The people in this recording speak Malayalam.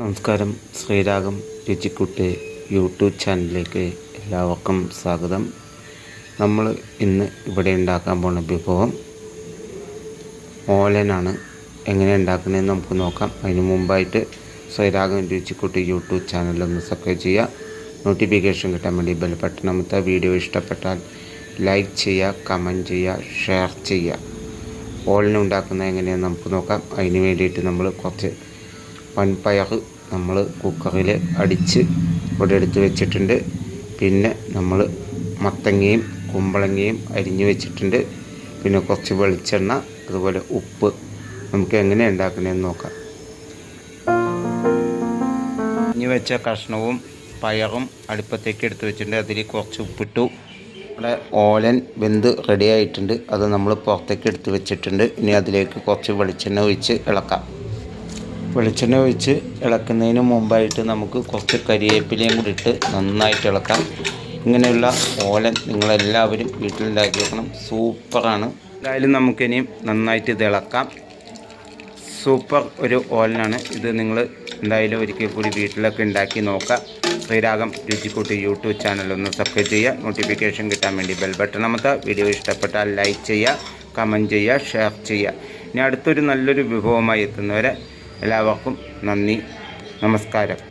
നമസ്കാരം. ശ്രീരാഗം രുചിക്കുട്ടി യൂട്യൂബ് ചാനലിലേക്ക് എല്ലാവർക്കും സ്വാഗതം. നമ്മൾ ഇന്ന് ഇവിടെ ഉണ്ടാക്കാൻ പോണ വിഭവം ഓലനാണ്. എങ്ങനെ ഉണ്ടാക്കുന്നതെന്ന് നമുക്ക് നോക്കാം. അതിന് മുമ്പായിട്ട് ശ്രീരാഗം രുചിക്കുട്ടി യൂട്യൂബ് ചാനലൊന്ന് സബ്സ്ക്രൈബ് ചെയ്യുക. നോട്ടിഫിക്കേഷൻ കിട്ടാൻ വേണ്ടി ബെൽ ബട്ടൺ അമർത്തുക. വീഡിയോ ഇഷ്ടപ്പെട്ടാൽ ലൈക്ക് ചെയ്യുക കമന്റ് ചെയ്യുക ഷെയർ ചെയ്യുക. ഓളിനെ ഉണ്ടാക്കുന്നത് എങ്ങനെയാണെന്ന് നമുക്ക് നോക്കാം. അതിന് വേണ്ടിയിട്ട് നമ്മൾ കുറച്ച് വൻപയർ നമ്മൾ കുക്കറിൽ അടിച്ച് ഇവിടെ എടുത്ത് വെച്ചിട്ടുണ്ട്. പിന്നെ നമ്മൾ മത്തങ്ങയും കുമ്പളങ്ങയും അരിഞ്ഞ് വെച്ചിട്ടുണ്ട്. പിന്നെ കുറച്ച് വെളിച്ചെണ്ണ അതുപോലെ ഉപ്പ്. നമുക്ക് എങ്ങനെ ഉണ്ടാക്കണമെന്ന് നോക്കാം. അരിഞ്ഞ് വെച്ച കഷ്ണവും പയറും അടുപ്പത്തേക്ക് എടുത്തു വെച്ചിട്ടുണ്ട്. അതിൽ കുറച്ച് ഉപ്പിട്ടു. നമ്മുടെ ഓലൻ വെന്ത് റെഡി ആയിട്ടുണ്ട്. അത് നമ്മൾ പുറത്തേക്ക് എടുത്ത് വെച്ചിട്ടുണ്ട്. ഇനി അതിലേക്ക് കുറച്ച് വെളിച്ചെണ്ണ ഒഴിച്ച് ഇളക്കാം. വെളിച്ചെണ്ണ ഒഴിച്ച് ഇളക്കുന്നതിന് മുമ്പായിട്ട് നമുക്ക് കുറച്ച് കരിവേപ്പിലയും കൂടി ഇട്ട് നന്നായിട്ട് ഇളക്കാം. ഇങ്ങനെയുള്ള ഓലൻ നിങ്ങളെല്ലാവരും വീട്ടിലുണ്ടാക്കി വെക്കണം സൂപ്പറാണ്. എന്തായാലും നമുക്കിനിയും നന്നായിട്ട് ഇത് ഇളക്കാം. സൂപ്പർ ഒരു ഓലനാണ് ഇത് നിങ്ങൾ എന്തായാലും ഒരിക്കൽ കൂടി വീട്ടിലൊക്കെ ഉണ്ടാക്കി നോക്കുക. ശ്രീരാഗം രുചിക്കൂട്ടി യൂട്യൂബ് ചാനൽ ഒന്ന് സബ്സ്ക്രൈബ് ചെയ്യുക. നോട്ടിഫിക്കേഷൻ കിട്ടാൻ വേണ്ടി ബെൽ ബട്ടൺ അമർത്തുക. വീഡിയോ ഇഷ്ടപ്പെട്ടാൽ ലൈക്ക് ചെയ്യുക കമന്റ് ചെയ്യുക ഷെയർ ചെയ്യുക. ഇനി അടുത്തൊരു നല്ലൊരു വിഭവമായി എത്തുന്നവരെ എല്ലാവർക്കും നന്ദി. നമസ്കാരം.